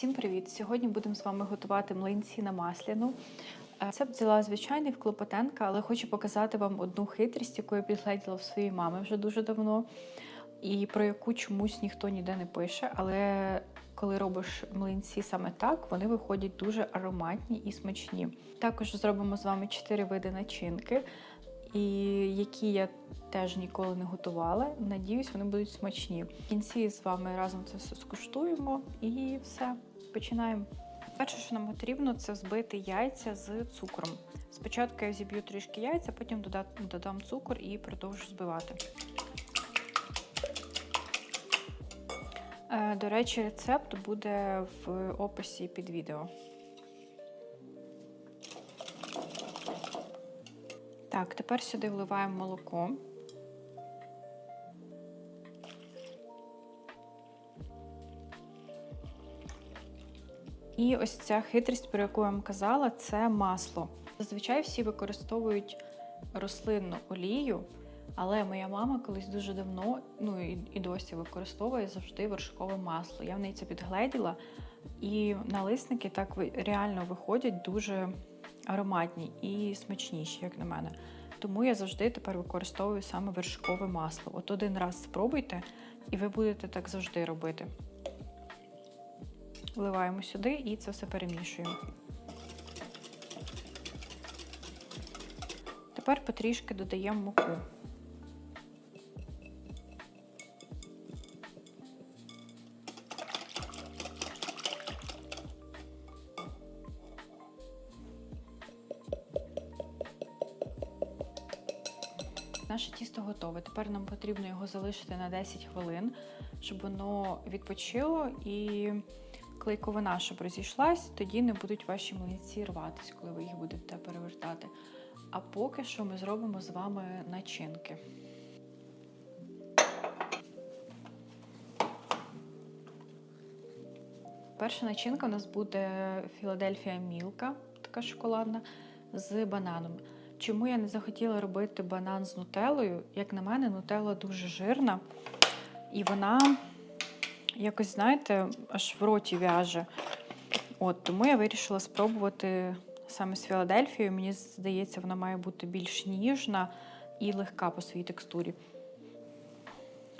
Всім привіт! Сьогодні будемо з вами готувати млинці на масляну. Рецепт взяла звичайний в Клопотенка, але хочу показати вам одну хитрість, яку я підгледіла в своїй мами вже дуже давно, і про яку чомусь ніхто ніде не пише. Але коли робиш млинці саме так, вони виходять дуже ароматні і смачні. Також зробимо з вами 4 види начинки, і які я теж ніколи не готувала. Надіюсь, вони будуть смачні. В кінці з вами разом це все скуштуємо і все. Починаємо. Перше, що нам потрібно, це збити яйця з цукром. Спочатку я зіб'ю трішки яйця, потім дода- додам цукор і продовжу збивати. Е, До речі, рецепт буде в описі під відео. Так, тепер сюди вливаємо молоко. І ось ця хитрість, про яку я вам казала, це масло. Зазвичай всі використовують рослинну олію, але моя мама колись дуже давно, ну і, і досі використовує завжди вершкове масло. Я в неї це підгледіла, і налисники так реально виходять дуже ароматні і смачніші, як на мене. Тому я завжди тепер використовую саме вершкове масло. От один раз спробуйте, і ви будете так завжди робити. Вливаємо сюди і це все перемішуємо. Тепер потрішки додаємо муку. Наше тісто готове. Тепер нам потрібно його залишити на 10 хвилин, щоб воно відпочило і клейковина, щоб розійшлась, тоді не будуть ваші млинці рватись, коли ви їх будете перевертати. А поки що ми зробимо з вами начинки. Перша начинка у нас буде Філадельфія Мілка, така шоколадна, з бананом. Чому я не захотіла робити банан з нутеллою? Як на мене, нутелла дуже жирна, і вона якось, знаєте, аж в роті в'яже. От, тому я вирішила спробувати саме з Філадельфією. Мені здається, вона має бути більш ніжна і легка по своїй текстурі.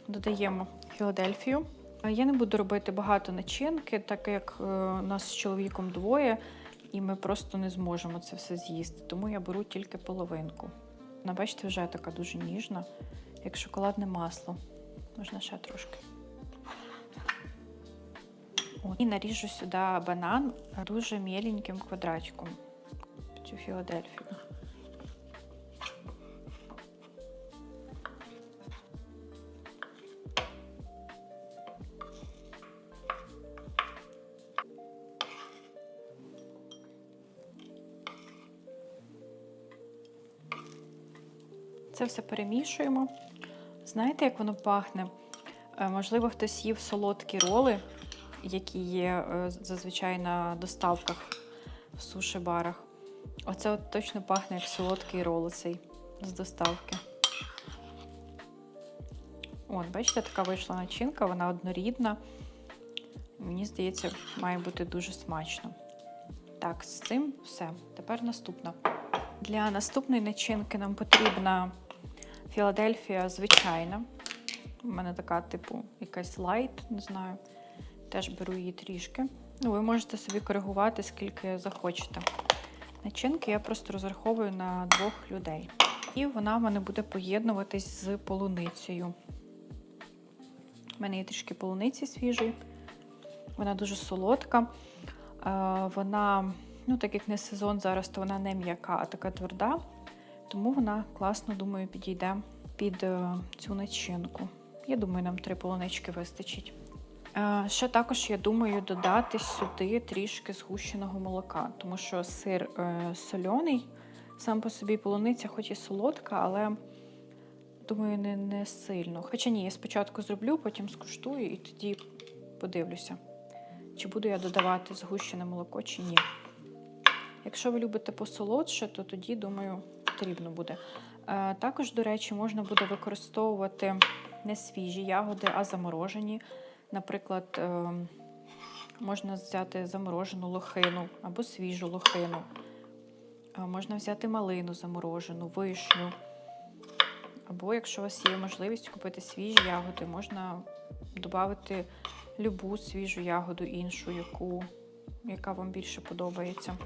Додаємо Філадельфію. Я не буду робити багато начинки, так як е, нас з чоловіком двоє, і ми просто не зможемо це все з'їсти. Тому я беру тільки половинку. Вона, бачите, вже така дуже ніжна, як шоколадне масло. Можна ще трошки. І наріжу сюди банан дуже міленьким квадратиком. Цю Філадельфію. Це все перемішуємо. Знаєте, як воно пахне? Е, Можливо, хтось їв солодкі роли, які є е, зазвичай на доставках в суші-барах. Оце от точно пахне як солодкий рол цей з доставки. От, бачите, така вийшла начинка, вона однорідна. Мені здається, має бути дуже смачно. Так, з цим все. Тепер наступна. Для наступної начинки нам потрібна Філадельфія звичайна. У мене така, типу, якась лайт, не знаю. Теж беру її трішки. Ну, ви можете собі коригувати, скільки захочете. Начинки я просто розраховую на двох людей. І вона в мене буде поєднуватись з полуницею. У мене є трішки полуниці свіжої. Вона дуже солодка. Е, Вона, ну, так як не сезон зараз, то вона не м'яка, а така тверда. Тому вона класно, думаю, підійде під е, цю начинку. Я думаю, нам три полунички вистачить. Ще також я думаю додати сюди трішки згущеного молока, тому що сир е, сольоний, сам по собі полуниця, хоч і солодка, але думаю, не, не сильно. Хоча ні, я спочатку зроблю, потім скуштую і тоді подивлюся, чи буду я додавати згущене молоко, чи ні. Якщо ви любите посолодше, то тоді, думаю, потрібно буде. Е, Також, до речі, можна буде використовувати не свіжі ягоди, а заморожені. Наприклад, е, Можна взяти заморожену лохину або свіжу лохину. Можна взяти малину заморожену, вишню. Або, якщо у вас є можливість купити свіжі ягоди, можна додати любу свіжу ягоду іншу, яку, яка вам більше подобається.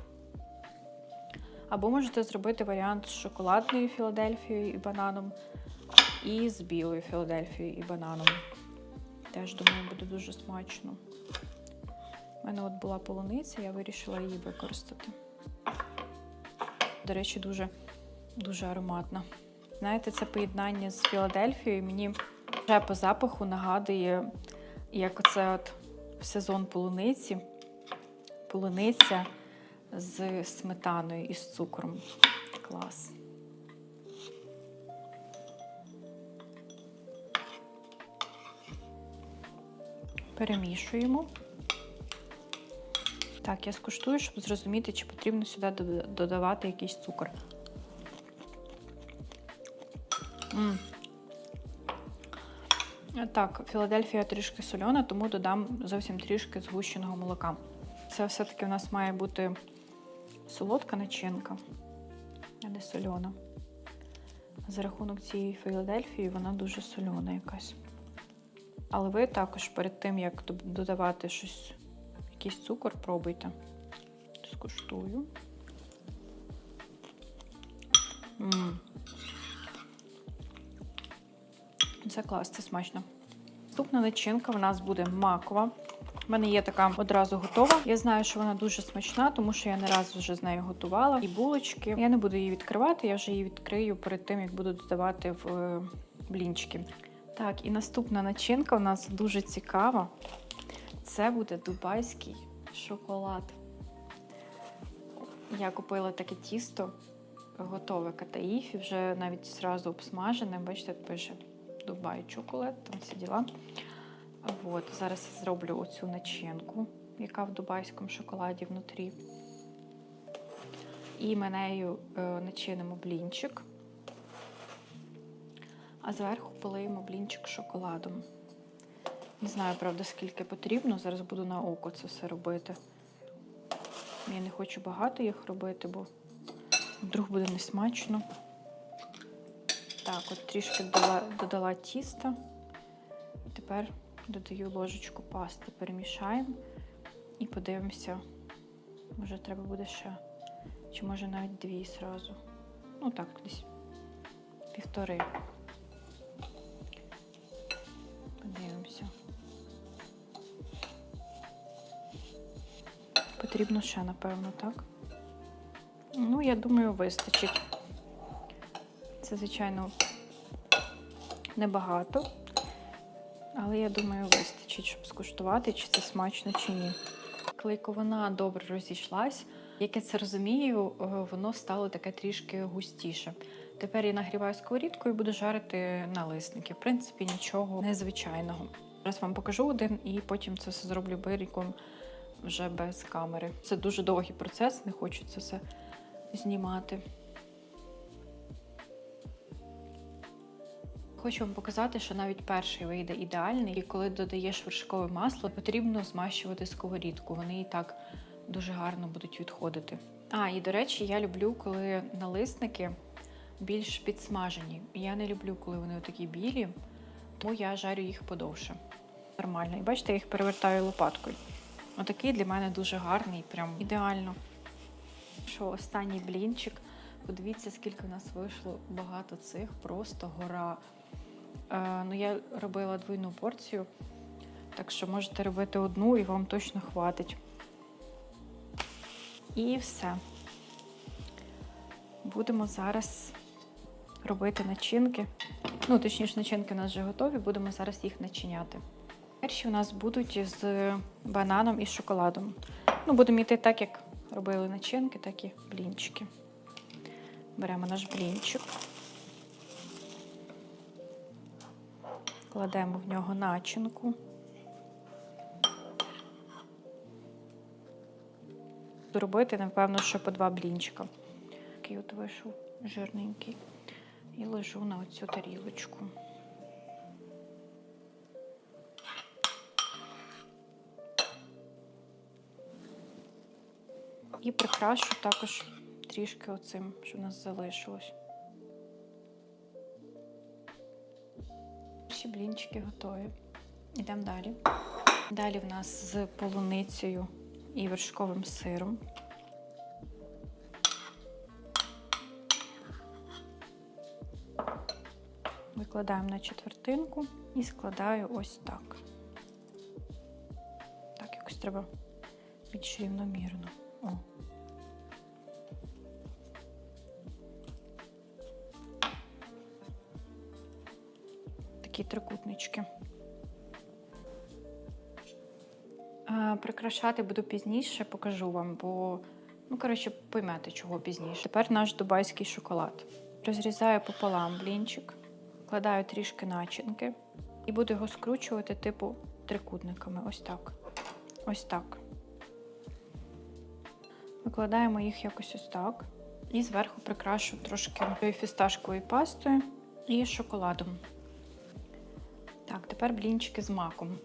Або можете зробити варіант з шоколадною Філадельфією і бананом, і з білою Філадельфією і бананом. Теж, думаю, буде дуже смачно. У мене от була полуниця, я вирішила її використати. До речі, дуже, дуже ароматна. Знаєте, це поєднання з Філадельфією мені вже по запаху нагадує, як оце от сезон полуниці. Полуниця з сметаною і з цукром. Клас. Перемішуємо. Так, я скуштую, щоб зрозуміти, чи потрібно сюди додавати якийсь цукор. М. Так, Філадельфія трішки сольона, тому додам зовсім трішки згущеного молока. Це все-таки у нас має бути солодка начинка, а не сольона. За рахунок цієї Філадельфії вона дуже сольона якась. Але ви також перед тим, як додавати щось, якийсь цукор, пробуйте. Скуштую. М. Це клас, це смачно. Наступна начинка в нас буде макова. У мене є така одразу готова. Я знаю, що вона дуже смачна, тому що я не раз вже з нею готувала. І булочки. Я не буду її відкривати, я вже її відкрию перед тим, як буду додавати в е, блінчики. Так, і наступна начинка у нас дуже цікава. Це буде дубайський шоколад. Я купила таке тісто, готове катаїфі, вже навіть зразу обсмажене. Бачите, тут пише Дубай чоколад, там всі діла. От, зараз я зроблю оцю начинку, яка в дубайському шоколаді внутрі. І ми нею е, начинимо блінчик. А зверху полиємо блінчик шоколадом. Не знаю, правда, скільки потрібно. Зараз буду на око це все робити. Я не хочу багато їх робити, бо вдруг буде несмачно. Так, от трішки додала, додала тіста. І тепер додаю ложечку пасти, перемішаємо і подивимося. Може, треба буде ще. Чи може навіть дві зразу. Ну так, десь півтори. Потрібно ще, напевно, так? Ну, я думаю, вистачить. Це, звичайно, небагато. Але я думаю, вистачить, щоб скуштувати, чи це смачно, чи ні. Клейковина добре розійшлась. Як я це розумію, е, воно стало таке трішки густіше. Тепер я нагріваю сковорідку і буду жарити налисники. В принципі, нічого незвичайного. Зараз вам покажу один і потім це все зроблю биріком вже без камери. Це дуже довгий процес, не хочу це все знімати. Хочу вам показати, що навіть перший вийде ідеальний, і коли додаєш вершкове масло, потрібно змащувати сковорідку. Вони і так дуже гарно будуть відходити. А, і до речі, я люблю, коли налисники більш підсмажені. Я не люблю, коли вони такі білі, тому я жарю їх подовше. Нормально. І бачите, я їх перевертаю лопаткою. Отакий для мене дуже гарний, прям ідеально. Що останній блінчик. Подивіться, скільки в нас вийшло багато цих, просто гора. Е, ну, я робила двойну порцію, так що можете робити одну і вам точно хватить. І все. Будемо зараз робити начинки. Ну, точніше, начинки у нас вже готові, будемо зараз їх начиняти. Перші у нас будуть з бананом і шоколадом. Ну, будемо йти так, як робили начинки, так і блінчики. Беремо наш блінчик. Кладемо в нього начинку. Буду робити, напевно, що по два блінчика. Такий от вийшов жирненький. І ложу на оцю тарілочку. І прикрашу також трішки оцим, що в нас залишилось. Всі блінчики готові. Йдемо далі. Далі в нас з полуницею і вершковим сиром. Викладаємо на четвертинку і складаю ось так. Так, якось треба більш рівномірно. О. Такі трикутнички. Прикрашати буду пізніше, покажу вам, бо, ну, коротше, поймете, чого пізніше. Тепер наш дубайський шоколад. Розрізаю пополам блінчик, вкладаю трішки начинки і буду його скручувати, типу, трикутниками. Ось так. Ось так. Викладаємо їх якось ось так. І зверху прикрашу трошки фісташковою пастою і шоколадом. Так, тепер блінчики з маком.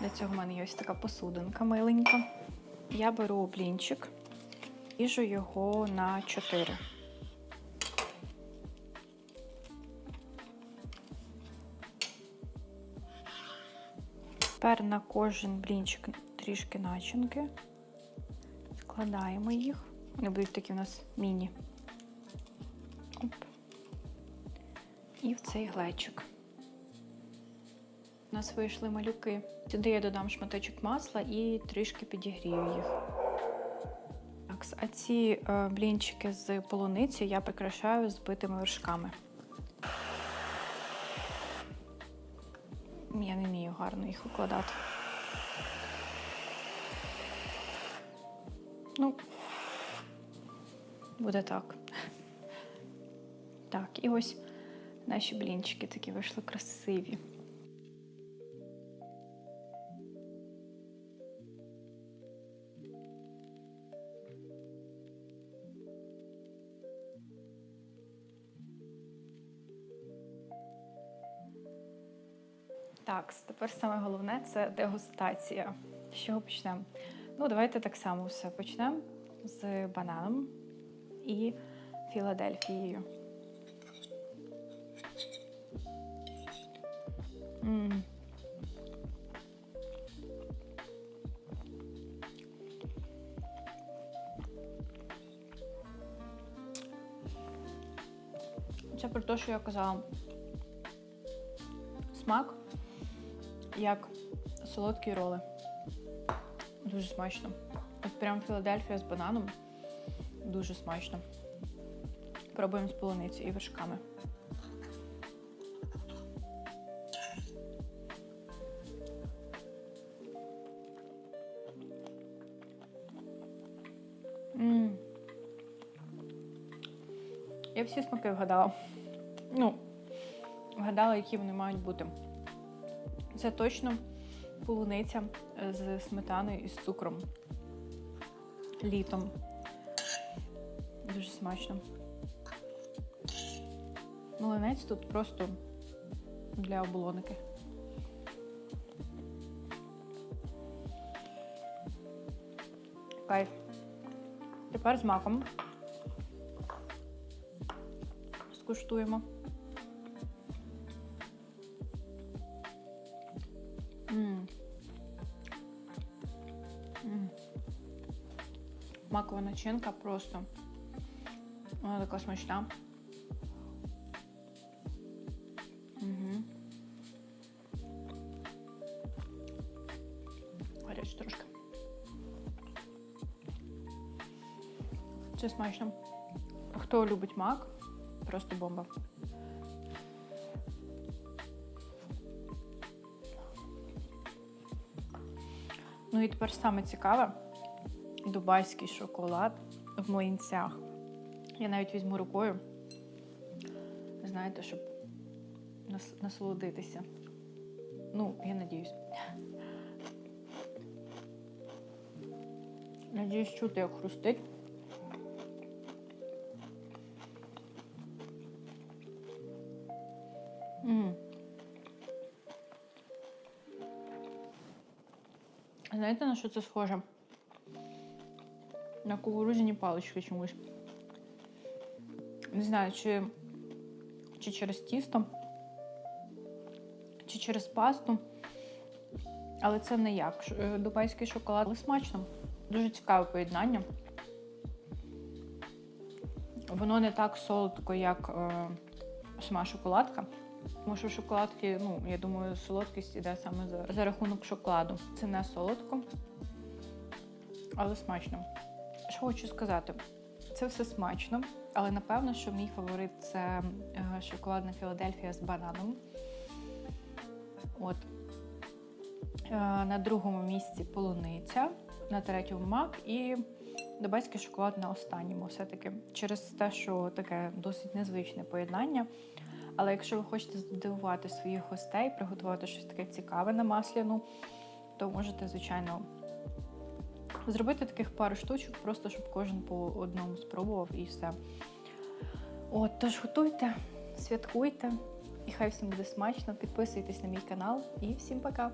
Для цього в мене є ось така посудинка миленька. Я беру блінчик, ріжу його на 4. Тепер на кожен блінчик трішки начинки. Складаємо їх. Вони будуть такі у нас міні. Оп. І в цей глечик. У нас вийшли малюки. Сюди я додам шматочок масла і трішки підігрію їх. Так, а ці е, блінчики з полуниці я прикрашаю збитими вершками. Я не вмію гарно їх викладати. Ну, буде так. Так, і ось наші блінчики такі вийшли красиві. Так, тепер саме головне це дегустація. З чого почнемо? Ну, давайте так само все почнемо з бананом і Філадельфією. М. Це про те, що я казала. Смак як солодкі роли. Дуже смачно. От прям Філадельфія з бананом. Дуже смачно. Пробуємо з полуниці і вершками. М. Я всі смаки вгадала. Ну, вгадала, які вони мають бути. Це точно полуниця з сметаною і з цукром. Літом. Дуже смачно. Млинець тут просто для оболоники. Кайф. Тепер з маком. Скуштуємо. Макова начинка просто. Вона така смачна. Угу. Гаряче трошки. Це смачно. Хто любить мак, просто бомба. Ну і тепер саме цікаве дубайський шоколад в млинцях. Я навіть візьму рукою, знаєте, щоб нас- насолодитися. Ну, я надіюсь. Надіюсь, чути, як хрустить. Знаєте, на що це схоже? На кукурудзяні палички чомусь. Не знаю, чи, чи через тісто, чи через пасту. Але це не як. Е, Дубайський шоколад, але смачно. Дуже цікаве поєднання. Воно не так солодко, як е, сама шоколадка. Тому що шоколадки, ну, я думаю, солодкість іде саме за, за рахунок шоколаду. Це не солодко, але смачно. Що хочу сказати, це все смачно, але напевно, що мій фаворит це е, шоколадна Філадельфія з бананом. От. Е, на другому місці полуниця, на третьому мак і дубайський шоколад на останньому. Все-таки через те, що таке досить незвичне поєднання. Але якщо ви хочете здивувати своїх гостей, приготувати щось таке цікаве на масляну, то можете, звичайно, зробити таких пару штучок, просто щоб кожен по одному спробував і все. От, тож готуйте, святкуйте, і хай всім буде смачно. Підписуйтесь на мій канал і всім пока!